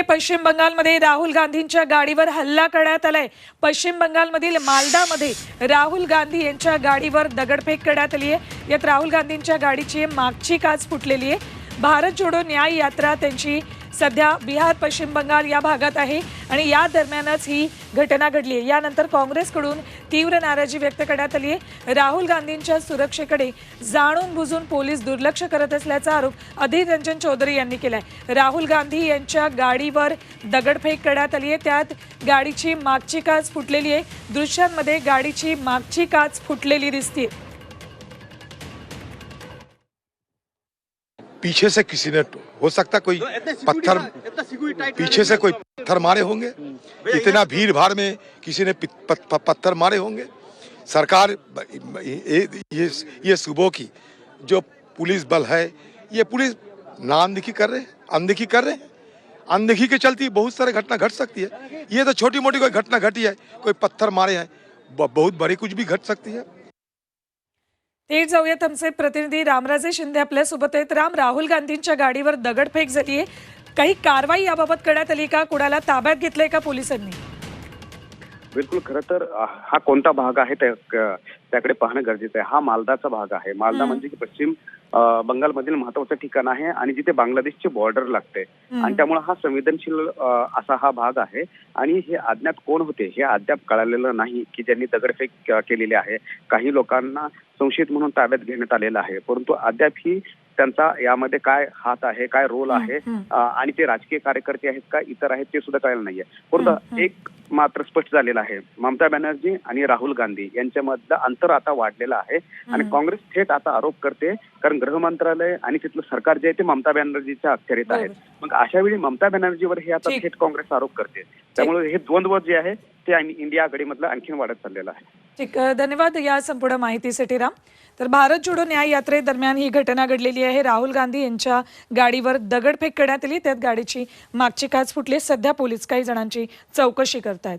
मध्ये पश्चिम बंगालमध्ये राहुल गांधींच्या गाडीवर हल्ला करण्यात आलाय. पश्चिम बंगालमधील मालदामध्ये राहुल गांधी यांच्या गाडीवर दगडफेक करण्यात आली आहे. यात राहुल गांधींच्या गाडीची मागची काच फुटलेली आहे. भारत जोडो न्याय यात्रा त्यांची सध्या बिहार पश्चिम बंगाल या भागात आहे आणि या दरम्यानच ही घटना घडली आहे. यानंतर काँग्रेसकडून तीव्र नाराजी व्यक्त करण्यात आली आहे. राहुल गांधींच्या सुरक्षेकडे जाणून बुजून पोलीस दुर्लक्ष करत असल्याचा आरोप अधीर रंजन चौधरी यांनी केला आहे राहुल गांधी यांच्या गाडीवर दगडफेक करण्यात आली आहे. त्यात गाडीची मागची काच फुटलेली आहे. दृश्यांमध्ये गाडीची मागची काच फुटलेली दिसते पीछे से किसी ने हो सकता कोई पत्थर पीछे से कोई पत्थर मारे होंगे। इतना भीड़ भाड़ में किसी ने पत्थर मारे होंगे। सरकार ये ये ये सुबह की जो पुलिस बल है ये पुलिस ना अनदेखी कर रहे हैं अनदेखी कर रहे हैं। अनदेखी के चलती बहुत सारी घटना घट सकती है। ये तो छोटी मोटी कोई घटना घटी है कोई पत्थर मारे हैं बहुत बड़ी कुछ भी घट सकती है। ते जाऊयात आमचे प्रतिनिधी. रामराजे शिंदे आपल्यासोबत आहेत. राम राहुल गांधींच्या गाडीवर दगडफेक झाली आहे काही कारवाई याबाबत करण्यात आली का? कुणाला ताब्यात घेतलंय का पोलिसांनी? बिलकुल खरं तर हा कोणता भाग आहे त्याकडे पाहणं गरजेचं आहे. हा मालदाचा भाग आहे. मालदा. म्हणजे की पश्चिम बंगालमधील महत्वाचं ठिकाण आहे आणि जिथे बांगलादेशची बॉर्डर लागते. आणि त्यामुळे हा संवेदनशील असा हा भाग आहे. आणि हे अज्ञात कोण होते? हे अद्याप कळालेलं नाही की ज्यांनी दगडफेक केलेली आहे. काही लोकांना संशयित म्हणून ताब्यात घेण्यात आलेलं आहे. परंतु अद्याप ही त्यांचा यामध्ये काय हात आहे काय रोल आहे आणि ते राजकीय कार्यकर्ते आहेत का इतर आहेत ते सुद्धा कळायला नाहीये. परंतु. एक मात्र स्पष्ट झालेलं आहे. ममता बॅनर्जी आणि राहुल गांधी यांच्यामधलं अंतर आता वाढलेलं आहे आणि. काँग्रेस थेट आता आरोप करते कारण गृह मंत्रालय आणि तिथलं सरकार जे आहे ते ममता बॅनर्जीच्या अखत्यारीत आहेत. मग अशा वेळी ममता बॅनर्जीवर हे आता. थेट काँग्रेस आरोप करते. त्यामुळे हे द्वंद्व जे आहे ते आणि इंडिया आघाडीमधलं आणखीन वाढत चाललेलं आहे. ठीक धन्यवाद या संपूर्ण माहितीसाठी राम. तर भारत जोडो न्याय यात्रेदरम्यान ही घटना घडलेली आहे. राहुल गांधी यांच्या गाडीवर दगडफेक करण्यात आली. त्यात गाडीची मागची काच फुटली. सध्या पोलीस काही जणांची चौकशी करतायत.